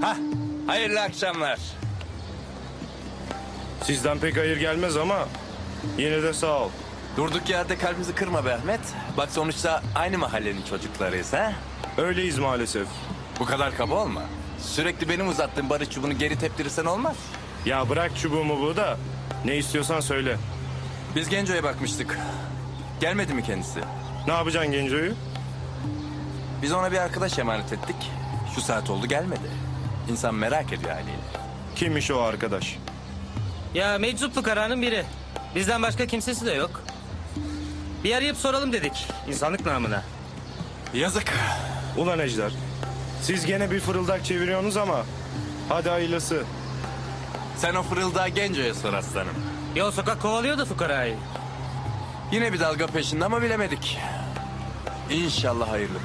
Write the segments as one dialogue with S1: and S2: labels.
S1: Hah, hayırlı akşamlar.
S2: Sizden pek hayır gelmez ama yine de sağ ol.
S1: Durduk yerde kalbimizi kırma be Ahmet. Bak sonuçta aynı mahallenin çocuklarıyız ha.
S2: Öyleyiz maalesef.
S1: Bu kadar kaba olma. Sürekli benim uzattığım barış çubuğunu geri teptirirsen olmaz.
S2: Ya bırak çubuğumu bu da. Ne istiyorsan söyle.
S1: Biz Genco'ya bakmıştık. Gelmedi mi kendisi?
S2: Ne yapacaksın Genco'yu?
S1: Biz ona bir arkadaş emanet ettik. Şu saat oldu gelmedi. İnsan merak ediyor haliyle.
S2: Kimmiş o arkadaş?
S3: Ya meczup fukaranın biri. Bizden başka kimsesi de yok. Bir arayıp soralım dedik insanlık namına.
S1: Yazık.
S2: Ulan Ejder. Siz gene bir fırıldak çeviriyorsunuz ama. Hadi hayırlısı.
S1: Sen o fırıldağı Genco'ya sor aslanım.
S3: Yol sokak kovalıyordu fukarayı.
S1: Yine bir dalga peşinde ama bilemedik. İnşallah hayırlıdır.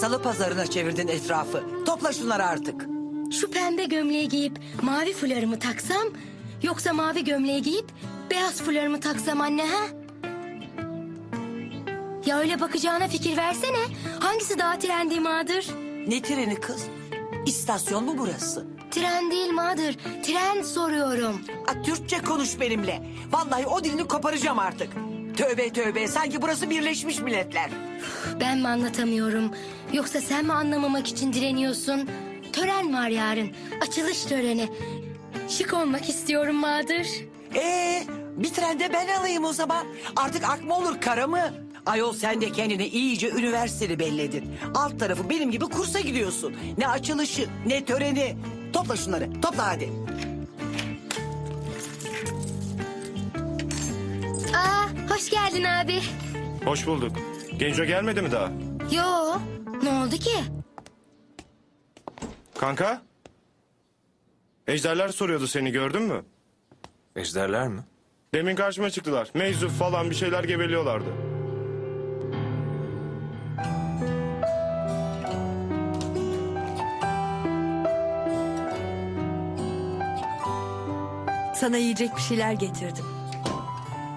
S4: Salı pazarına çevirdin etrafı. Topla şunları artık.
S5: Şu pembe gömleği giyip mavi fularımı taksam... ...yoksa mavi gömleği giyip beyaz fularımı taksam anne ha? Ya öyle bakacağına fikir versene. Hangisi daha trendi Madır?
S4: Ne treni kız? İstasyon mu burası?
S5: Tren değil Madır. Tren soruyorum.
S4: A, Türkçe konuş benimle. Vallahi o dilini koparacağım artık. Tövbe tövbe sanki burası Birleşmiş Milletler.
S5: Ben mi anlatamıyorum? Yoksa sen mi anlamamak için direniyorsun? Tören var yarın. Açılış töreni. Şık olmak istiyorum Madır.
S4: Ee, bir trende ben alayım o zaman. Artık akma olur kara mı? Ayol sen de kendini iyice üniversiteli belledin. Alt tarafı benim gibi kursa gidiyorsun. Ne açılışı ne töreni. Topla şunları topla hadi.
S5: Geldin abi.
S2: Hoş bulduk. Genco gelmedi mi daha?
S5: Yo, ne oldu ki?
S2: Kanka? Ejderler soruyordu seni gördün mü?
S1: Ejderler mi?
S2: Demin karşıma çıktılar. Meczup falan bir şeyler gebeliyorlardı.
S6: Sana yiyecek bir şeyler getirdim.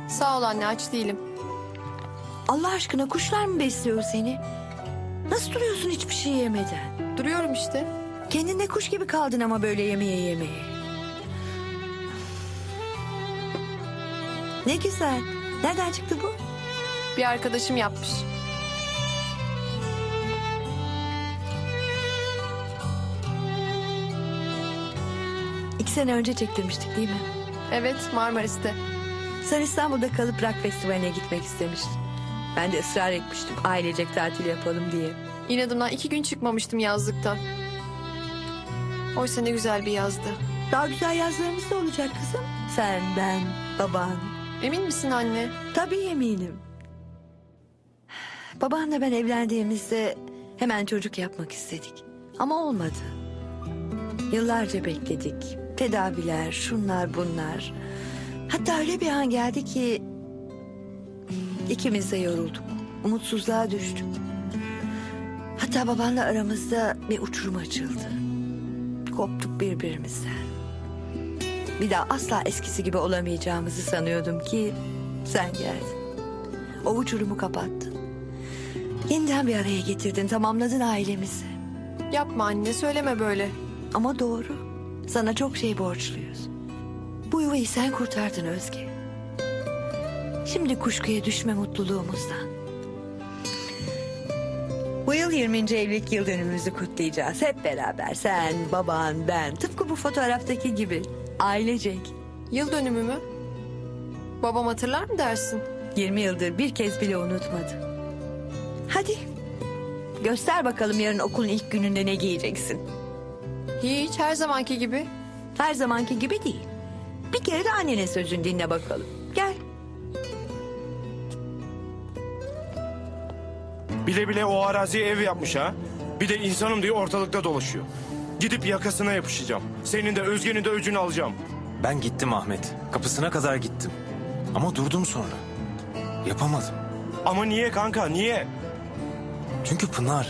S7: Sağ ol anne aç değilim.
S6: Allah aşkına kuşlar mı besliyor seni? Nasıl duruyorsun hiçbir şey yemeden?
S7: Duruyorum işte.
S6: Kendinde kuş gibi kaldın ama böyle yemeye yemeye. Ne güzel. Nereden çıktı bu?
S7: Bir arkadaşım yapmış.
S6: İki sene önce çektirmiştik değil mi?
S7: Evet Marmaris'te.
S6: Sen İstanbul'da kalıp rock festivaline gitmek istemiştin. Ben de ısrar etmiştim ailecek tatil yapalım diye.
S7: İnadımdan iki gün çıkmamıştım yazlıktan. Oysa ne güzel bir yazdı.
S6: Daha güzel yazlarımız da olacak kızım. Sen, ben, baban.
S7: Emin misin anne?
S6: Tabii eminim. Babanla ben evlendiğimizde hemen çocuk yapmak istedik. Ama olmadı. Yıllarca bekledik. Tedaviler, şunlar bunlar. Hatta öyle bir an geldi ki... ikimiz de yorulduk. Umutsuzluğa düştük. Hatta babanla aramızda bir uçurum açıldı. Koptuk birbirimizden. Bir daha asla eskisi gibi olamayacağımızı sanıyordum ki sen geldin. O uçurumu kapattın. Yeniden bir araya getirdin, tamamladın ailemizi.
S7: Yapma anne söyleme böyle.
S6: Ama doğru. Sana çok şey borçluyuz. Bu yuvayı sen kurtardın Özge. Şimdi kuşkuya düşme mutluluğumuzdan. Bu yıl 20. evlilik yıl dönümümüzü kutlayacağız. Hep beraber sen, baban, ben. Tıpkı bu fotoğraftaki gibi. Ailecek.
S7: Yıl dönümü mü? Babam hatırlar mı dersin?
S6: 20 yıldır bir kez bile unutmadı. Hadi. Göster bakalım yarın okulun ilk gününde ne giyeceksin.
S7: Hiç her zamanki gibi.
S6: Her zamanki gibi değil. Bir kere de annenin sözünü dinle bakalım. Gel.
S2: Bile bile o araziye ev yapmış ha. Bir de insanım diye ortalıkta dolaşıyor. Gidip yakasına yapışacağım. Senin de Özge'nin de öcünü alacağım.
S8: Ben gittim Ahmet. Kapısına kadar gittim. Ama durdum sonra. Yapamadım.
S2: Ama niye kanka niye?
S8: Çünkü Pınar.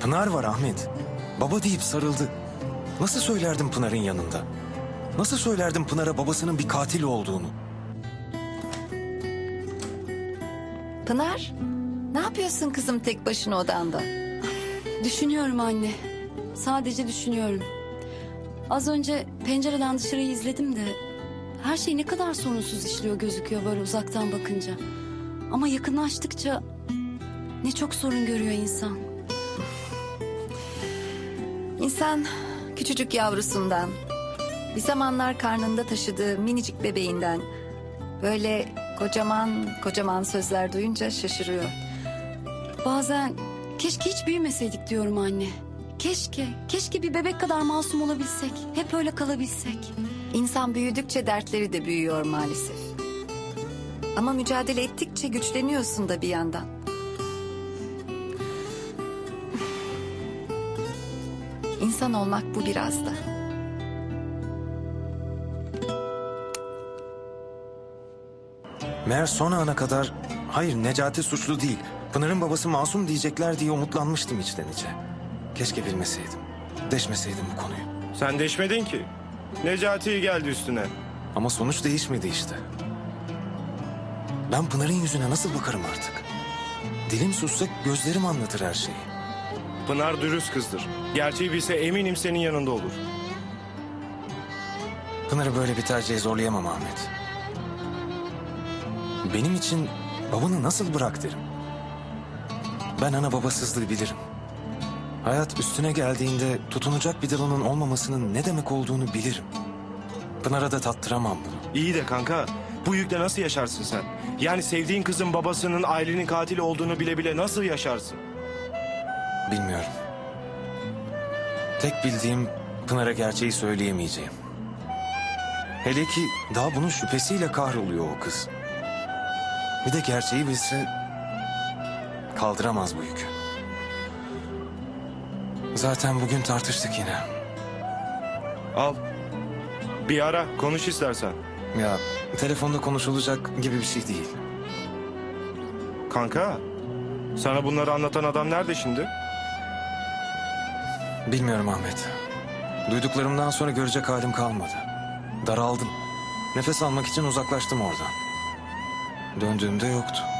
S8: Pınar var Ahmet. Baba deyip sarıldı. Nasıl söylerdim Pınar'ın yanında? Nasıl söylerdim Pınar'a babasının bir katil olduğunu?
S9: Pınar, ne yapıyorsun kızım tek başına odanda?
S10: Düşünüyorum anne. Sadece düşünüyorum. Az önce pencereden dışarıyı izledim de... ...her şey ne kadar sorunsuz işliyor gözüküyor böyle uzaktan bakınca. Ama yakınlaştıkça... ...ne çok sorun görüyor insan.
S9: İnsan küçücük yavrusundan, bir zamanlar karnında taşıdığı minicik bebeğinden... ...böyle kocaman kocaman sözler duyunca şaşırıyor.
S10: Bazen keşke hiç büyümeseydik diyorum anne. Keşke, keşke bir bebek kadar masum olabilsek. Hep öyle kalabilsek.
S9: İnsan büyüdükçe dertleri de büyüyor maalesef. Ama mücadele ettikçe güçleniyorsun da bir yandan. İnsan olmak bu biraz da.
S8: Meğer son ana kadar hayır Necati suçlu değil. Pınar'ın babası masum diyecekler diye umutlanmıştım içten içe. Keşke bilmeseydim. Deşmeseydim bu konuyu.
S2: Sen deşmedin ki. Necati geldi üstüne.
S8: Ama sonuç değişmedi işte. Ben Pınar'ın yüzüne nasıl bakarım artık? Dilim sussa gözlerim anlatır her şeyi.
S2: Pınar dürüst kızdır. Gerçeği bilse eminim senin yanında olur.
S8: Pınar'ı böyle bir tercihe zorlayamam Ahmet. Benim için babanı nasıl bırak derim. Ben ana babasızlığı bilirim. Hayat üstüne geldiğinde tutunacak bir dalının olmamasının ne demek olduğunu bilirim. Pınar'a da tattıramam bunu.
S2: İyi de kanka bu yükle nasıl yaşarsın sen? Yani sevdiğin kızın babasının ailenin katili olduğunu bile bile nasıl yaşarsın?
S8: Bilmiyorum. Tek bildiğim Pınar'a gerçeği söyleyemeyeceğim. Hele ki daha bunun şüphesiyle kahroluyor o kız. Bir de gerçeği bilse kaldıramaz bu yükü. Zaten bugün tartıştık yine.
S2: Al. Bir ara konuş istersen.
S8: Ya telefonda konuşulacak gibi bir şey değil.
S2: Kanka sana bunları anlatan adam nerede şimdi?
S8: Bilmiyorum Ahmet. Duyduklarımdan sonra görecek halim kalmadı. Daraldım. Nefes almak için uzaklaştım oradan. Döndüğümde yoktu.